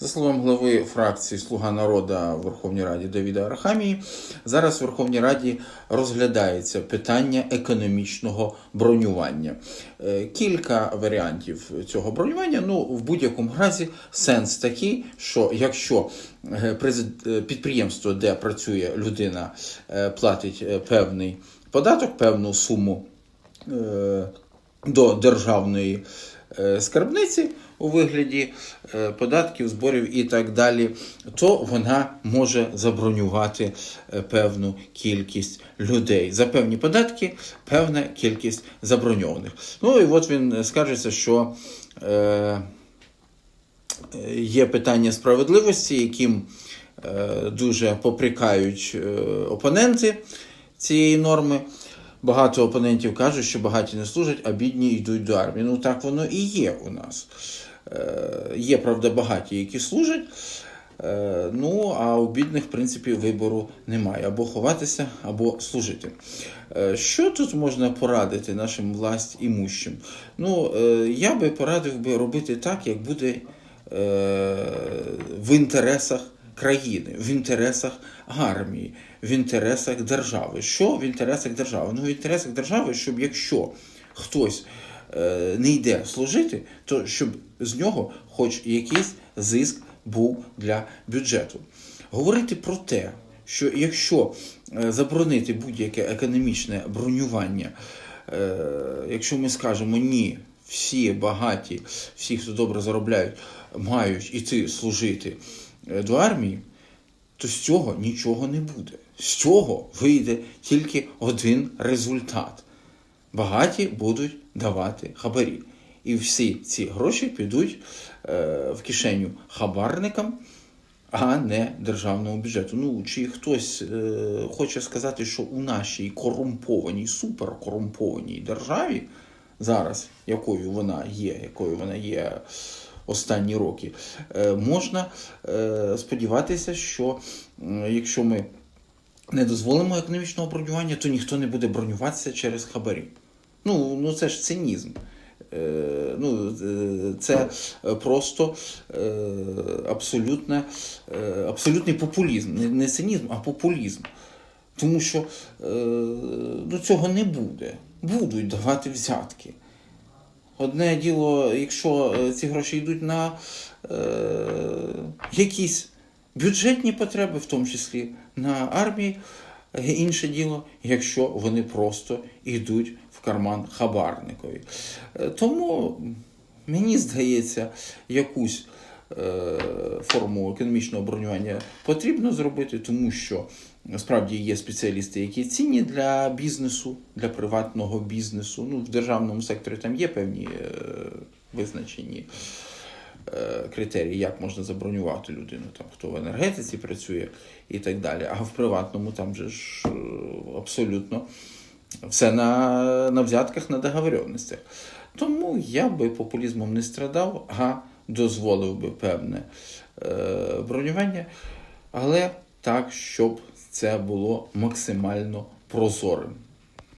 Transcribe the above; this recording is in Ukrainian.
За словами голови фракції Слуга народу в Верховній Раді Давіда Арахамії, зараз в Верховній Раді розглядається питання економічного бронювання. Е, Кілька варіантів цього бронювання. Ну, в будь-якому разі сенс такий, що якщо е, е, підприємство, де працює людина, платить певний податок, певну суму до державної скарбниці у вигляді е, податків, зборів і так далі, то вона може забронювати е, певну кількість людей. За певні податки певна кількість заброньованих. Ну і от він скажеться, що е, є питання справедливості, яким е, дуже попрекають е, опоненти цієї норми. Багато опонентів кажуть, що багаті не служать, а бідні йдуть до армії. Ну так воно і є у нас. Е, Є, правда, багаті, які служать. Е, Ну, а у бідних, в принципі, вибору немає. Або ховатися, або служити. Е, Що тут можна порадити нашим власть імущим? Ну, я би порадив би робити так, як буде в інтересах країни, в інтересах армії, в інтересах держави. Що в інтересах держави? Ну, в інтересах держави, щоб якщо хтось е, не йде служити, то щоб з нього хоч якийсь зиск був для бюджету. Говорити про те, що якщо е, заборонити будь-яке економічне бронювання, е, якщо ми скажемо ні, всі багаті, всі, хто добре заробляють, мають іти служити до армії, то з цього нічого не буде. З цього вийде тільки один результат. Багаті будуть давати хабарі. І всі ці гроші підуть е, в кишеню хабарникам, а не державному бюджету. Ну, чи хтось е, хоче сказати, що у нашій корумпованій, суперкорумпованій державі, зараз, якою вона є, якою вона є останні роки, е, можна е, сподіватися, що якщо ми не дозволимо економічного бронювання, то ніхто не буде бронюватися через хабарі. Ну, ну це ж цинізм. Е, ну, це просто абсолютне, е, абсолютний популізм. Не, цинізм, а популізм. Тому що ну, цього не буде. Будуть давати взятки. Одне діло, якщо е, ці гроші йдуть на е, якісь бюджетні потреби, в тому числі на армії, е, інше діло, якщо вони просто йдуть в карман хабарникові. Е, Тому мені здається, якусь форму економічного бронювання потрібно зробити, тому що насправді є спеціалісти, які цінні для бізнесу, для приватного бізнесу. Ну, в державному секторі там є певні е, визначені е, критерії, як можна забронювати людину, там хто в енергетиці працює і так далі. А в приватному там же ж е, абсолютно все на, на взятках, на договоренностях. Тому я би популізмом не страдав, а дозволив би певне е, бронювання, але так, щоб це було максимально прозорим.